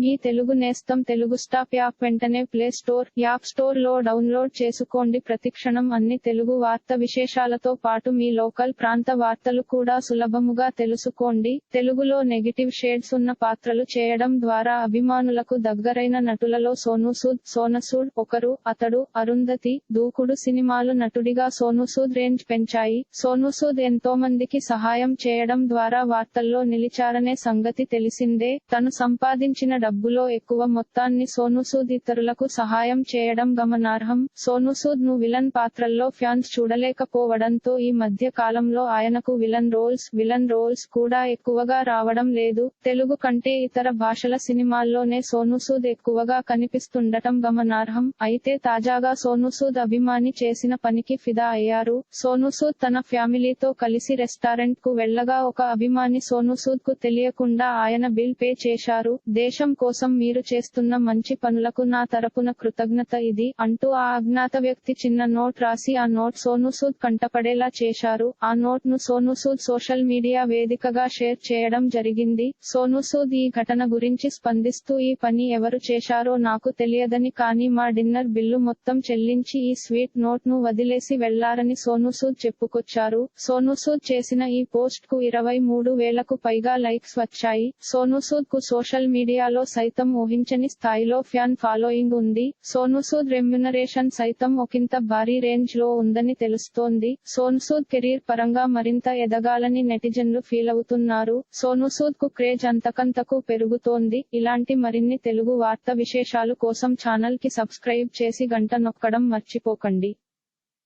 మీ తెలుగు నేస్తం Telugu stop app వెంటనే play store app స్టోర్లో డౌన్లోడ్ చేసుకోండి. ప్రతిక్షణం అన్ని తెలుగు వార్త విశేషాలతో పాటు మీ లోకల్ ప్రాంత వార్తలు కూడా సులభముగా తెలుసుకోండి. తెలుగులో నెగిటివ్ షేడ్స్ ఉన్న పాత్రలు చేయడం ద్వారా అభిమానులకు దగ్గరైన నటులలో సోను సూద్ సోనసూడ్ ఒకరు అతడు అరుంధతి దూకుడు సినిమాలు నటుడిగా సోనూసూద్ రేంజ్ పెంచాయి. సోనూసూద్ ఎంతో మందికి సహాయం చేయడం ద్వారా వార్తల్లో నిలిచారనే సంగతి తెలిసిందే. తను సంపాదించిన డబ్బులో ఎక్కువ మొత్తాన్ని సోనూసూద్ ఇతరులకు సహాయం చేయడం గమనార్హం. సోనూసూద్ను విలన్ పాత్రల్లో ఫ్యాన్స్ చూడలేకపోవడంతో ఈ మధ్య కాలంలో ఆయనకు విలన్ రోల్స్ విలన్ రోల్స్ కూడా ఎక్కువగా రావడం లేదు. తెలుగు కంటే ఇతర భాషల సినిమాల్లోనే సోనూసూద్ ఎక్కువగా కనిపిస్తుండటం గమనార్హం. అయితే తాజాగా సోనూసూద్ అభిమాని చేసిన పనికి ఫిదా అయ్యారు. సోనూసూద్ తన ఫ్యామిలీతో కలిసి రెస్టారెంట్కు వెళ్ళగా ఒక అభిమాని సోనూసూద్కు తెలియకుండా ఆయన బిల్ పే చేశారు. దేశం కోసం మీరు చేస్తున్న మంచి పనులకు నా తరపున కృతజ్ఞత ఇది అంటూ ఆ అజ్ఞాత వ్యక్తి చిన్న నోట్ రాసి ఆ నోట్ సోను సూద్ కంటపడేలా చేశారు. ఆ నోట్ను సోను సూద్ సోషల్ మీడియా వేదికగా షేర్ చేయడం జరిగింది. సోను సూద్ ఈ ఘటన గురించి స్పందిస్తూ ఈ పని ఎవరు చేశారో నాకు తెలియదని కానీ మా డిన్నర్ బిల్లు మొత్తం చెల్లించి ఈ స్వీట్ నోట్ను వదిలేసి వెళ్ళారని సోను సూద్ చెప్పుకొచ్చారు. సోను సూద్ చేసిన ఈ పోస్ట్కు ఇరవై మూడు వేలకు పైగా లైక్స్ వచ్చాయి. సోను సూద్కు సోషల్ మీడియాలో సైతం ఊహించని స్థాయిలో ఫ్యాన్ ఫాలోయింగ్ ఉంది. సోనూసూద్ రెమ్యునరేషన్ సైతం ఒకంత భారీ రేంజ్లో ఉందని తెలుస్తోంది. సోను సూద్ కెరీర్ పరంగా మరింత ఎదగాలని నెటిజన్లు ఫీల్ అవుతున్నారు. సోనుసూద్కు క్రేజ్ అంతకంతకు పెరుగుతోంది. ఇలాంటి మరిన్ని తెలుగు వార్త విశేషాలు కోసం ఛానల్కి సబ్స్క్రైబ్ చేసి గంట నొక్కడం మర్చిపోకండి.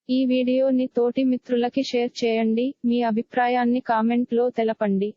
ఈ వీడియోని తోటి మిత్రులకి షేర్ చేయండి. మీ అభిప్రాయాన్ని కామెంట్లో తెలపండి.